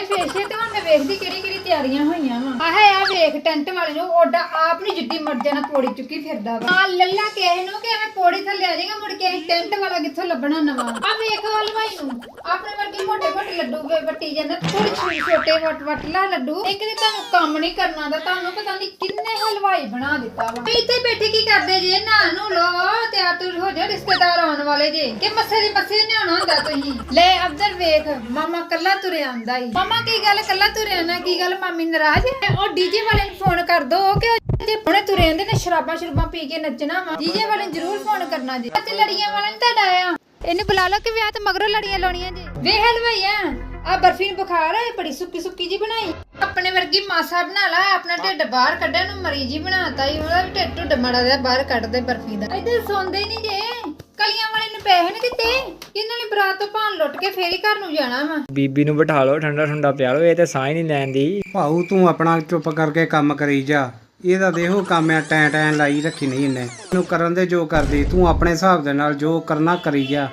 ਹੀ ਫੇਸੇ ਤੇ ਹੁਣ ਮੈਂ ਵੇਖਦੀ ਕਿਹੜੀ ਕਿਹੜੀ ਤਿਆਰੀਆਂ ਹੋਈਆਂ ਵਾ। ਆਹ ਆ ਵੇਖ ਟੈਂਟ ਵਾਲੇ ਨੂੰ ਓਡਾ ਆਪ ਨਹੀਂ ਜਿੱਦੀ ਮਰ ਜਾਣਾ ਪੌੜੀ ਚੁੱਕੀ ਫਿਰਦਾ ਵਾ। ਆ ਲੱਲਾ ਕਿਸੇ ਨੂੰ ਕਿ ਐਵੇਂ ਪੌੜੀ ਥੱਲੇ ਆ ਜਾਏਗਾ ਮੁੜ ਕੇ ਟੈਂਟ ਵਾਲਾ ਕਿੱਥੋਂ ਲੱਭਣਾ ਨਵਾਂ। ਆ ਵੇਖ ਹਲਵਾਈ ਨੂੰ ਆਪਣੇ ਵਰਗੇ ਮੋਟੇ ਮੋਟੇ ਲੱਡੂ ਵੇ ਵੱਟੀ ਜਾਂਦਾ ਥੋੜੀ ਛੋਟੇ ਛੋਟੇ ਵਟ ਵਟ ਲਾ ਲੱਡੂ। ਇੱਕ ਤੇ ਤੁਹਾਨੂੰ ਕੰਮ ਨਹੀਂ ਕਰਨਾ ਦਾ ਤੁਹਾਨੂੰ ਪਤਾ ਨਹੀਂ ਕਿੰਨੇ ਹਲਵਾਈ ਬਣਾ ਦਿੱਤਾ ਵਾ। ਇੱਥੇ ਬੈਠੇ ਕੀ ਕਰਦੇ ਜੇ? ਨਾ ਨੂੰ ਲੋ ਤਿਆਰ ਹੋ ਜਾ ਰਿਸ਼ਤੇਦਾਰ ਆਉਣ ਵਾਲੇ ਜੇ। ਕਿ ਮੱਸੇ ਦੀ ਮੱਸੇ ਨਹੀਂ ਆਉਣਾ ਹੁੰਦਾ ਤੁਸੀਂ? ਲੈ, ਅਬਦਰ ਵੇਖ, ਮਾਮਾ ਕੱਲਾ ਤੁਰਿਆ ਆਂਦਾ ਈ। ਮਾਮਾ ਕੀ ਗੱਲ ਕੱਲਾ ਤੁਰਿਆ ਨਾ ਕੀ ਗੱਲ, ਮਾਮੀ ਨਾਰਾਜ਼ ਹੈ ਉਹ ਡੀਜੇ ਵਾਲੇ ਨੂੰ ਫੋਨ ਕਰ ਦੋ ਕਿ ਉਹ ਜੇ ਹੁਣੇ ਤੁਰੇ ਆਂਦੇ ਨੇ? ਸ਼ਰਾਬਾਂ ਸ਼ਰਬਾਂ ਪੀ ਕੇ ਨੱਚਣਾ ਵਾ। ਡੀਜੇ ਵਾਲੇ ਨੂੰ ਜ਼ਰੂਰ ਫੋਨ ਕਰਨਾ ਜੀ। ਤੇ ਲੜੀਆਂ ਵਾਲਾ ਨਹੀਂ ਤੁਹਾਡਾ ਆਇਆ ਇਹਨੂੰ ਬੁਲਾ ਲਓ ਕਿ ਵਿਆਹ ਤੇ ਮਗਰੋਂ ਲੜੀਆਂ ਲਾਉਣੀਆਂ ਜੀ। ਵੇ ਹਲਵਾਈਆ ਆ ਬਰਫੀ ਨੂੰ ਬੁਖਾਰ ਹੈ ਬੜੀ ਸੁੱਕੀ ਸੁੱਕੀ ਜੀ ਬਣਾਈ। ਆਪਣੇ ਵਰਗੀ ਮਾਸਾ ਬਣਾ ਲਾ ਆਪਣਾ ਢਿੱਡ ਬਾਹਰ ਕੱਢਣ ਨੂੰ ਮਰੀ ਜੀ ਬਣਾਤਾ ਈ ਉਹਦਾ ਵੀ ਢਿੱਡ ਢੁੱਡ ਮੜਾ ਜਿਹਾ ਬਾਹਰ ਕੱਢ ਦੇ ਬਰਫੀ ਦਾ। ਇੱਧਰ ਸੌਂਦੇ ਨਹੀਂ ਜੇ। ਕਲੀਆਂ ਵਾਲੇ ਨੂੰ ਪੈਸੇ ਨਹੀਂ ਦਿੱਤੇ। ਇਹਨਾਂ ਨੇ ਬਰਾਤ ਤੋਂ ਭਾਨ ਲੁੱਟ ਕੇ ਫੇਰ ਹੀ ਘਰ ਨੂੰ ਜਾਣਾ ਵਾ। ਬੀਬੀ ਨੂੰ ਬਿਠਾ ਲਓ ਠੰਡਾ ਠੰਡਾ ਪਿਆ ਲਓ ਇਹ ਤੇ ਸਾਹ ਹੀ ਨਹੀਂ ਲੈਣ ਦੀ। ਭਾਊ ਤੂੰ ਆਪਣਾ ਚੁੱਪ ਕਰਕੇ ਕੰਮ ਕਰੀ ਜਾ। ਇਹਦਾ ਦੇਖੋ ਕੰਮ ਆ ਟੈਂ ਟੈਂ ਲਾਈ ਰੱਖੀ ਨਹੀਂ ਇਹਨੇ। ਇਹਨੂੰ ਕਰਨ ਦੇ ਜੋ ਕਰਦੀ ਤੂੰ ਆਪਣੇ ਹਿਸਾਬ ਦੇ ਨਾਲ ਜੋ ਕਰਨਾ ਕਰੀ ਜਾ।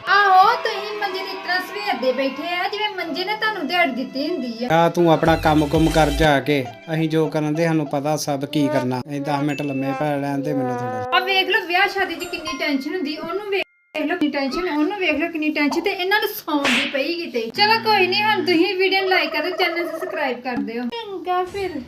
ਤਰ੍ਹਾਂ ਸਵੇਰ ਦੇ ਬੈਠੇ ਆ ਜਿਵੇਂ ਮੰਜੇ ਨੇ ਤੁਹਾਨੂੰ ਦਿਹਾੜੀ ਦਿੱਤੀ ਹੁੰਦੀ ਆ। ਆ ਤੂੰ ਆਪਣਾ ਕੰਮ ਕੁਮ ਕਰ ਜਾ ਕੇ ਅਸੀਂ ਜੋ ਕਰਨ ਦੇ ਸਾਨੂੰ ਪਤਾ ਸਭ ਕੀ ਕਰਨਾ। ਅਸੀਂ 10 ਮਿੰਟ ਲੰਮੇ ਪੈ ਲੈਣ ਦੇ ਮੈਨੂੰ ਥੋੜਾ ਆ ਵੇਖ ਲਓ ਵਿਆਹ ਸ਼ਾਦੀ 'ਚ ਕਿੰਨੀ ਟੈਨਸ਼ਨ ਹੁੰਦੀ ਉਹਨੂੰ ਵੇਖ ਵੇਖ ਲਓ ਕਿੰਨੀ ਟੈਨਸ਼ਨ ਉਹਨੂੰ ਵੇਖ ਲਓ ਕਿੰਨੀ ਟੈਨਸ਼ਨ ਤੇ ਇਹਨਾਂ ਨੂੰ ਸੌਣ ਦੀ ਪਈ ਕਿਤੇ। ਚਲੋ ਕੋਈ ਨਹੀਂ ਹੁਣ ਤੁਸੀਂ ਵੀਡੀਓ ਨੂੰ ਲਾਈਕ ਕਰੋ ਚੈਨਲ ਸਬਸਕ੍ਰਾਈਬ ਕਰ ਦਿਓ। ਚੰਗਾ ਫਿਰ।